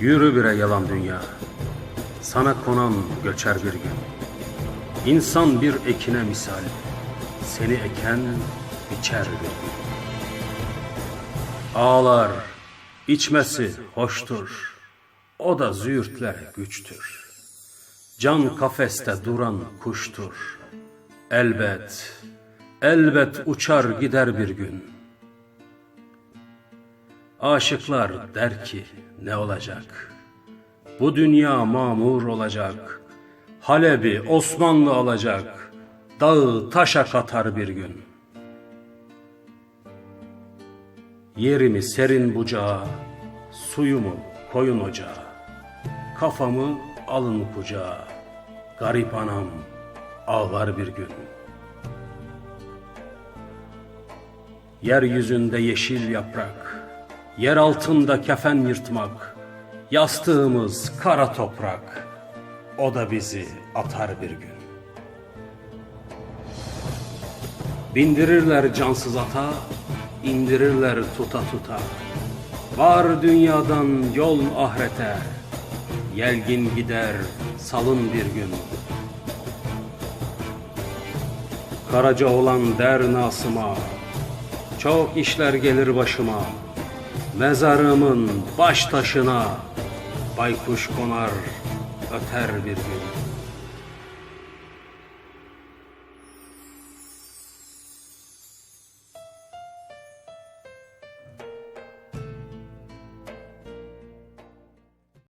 Yürü bire yalan dünya. Sana konan göçer bir gün. İnsan bir ekine misal. Seni eken biçer bir gün. Ağlar, içmesi hoştur. O da züğürtlere güçtür. Can kafeste duran kuştur. Elbet, elbet uçar gider bir gün. Aşıklar der ki ne olacak? Bu dünya mamur olacak. Halep'i Osmanlı alacak. Dağı taşa katar bir gün. Yerimi serin bucağa, suyumu koyun ocağa. Kafamı alın kucağa. Garip anam ağlar bir gün. Yeryüzünde yeşil yaprak, yer altında kefen yırtmak, yastığımız kara toprak, o da bizi atar bir gün. Bindirirler cansız ata, indirirler tuta tuta. Var dünyadan yol ahirete, yelgin gider salın bir gün. Karaca olan der Nasım'a, çok işler gelir başıma. Mezarımın baş taşına, baykuş konar öter bir gün.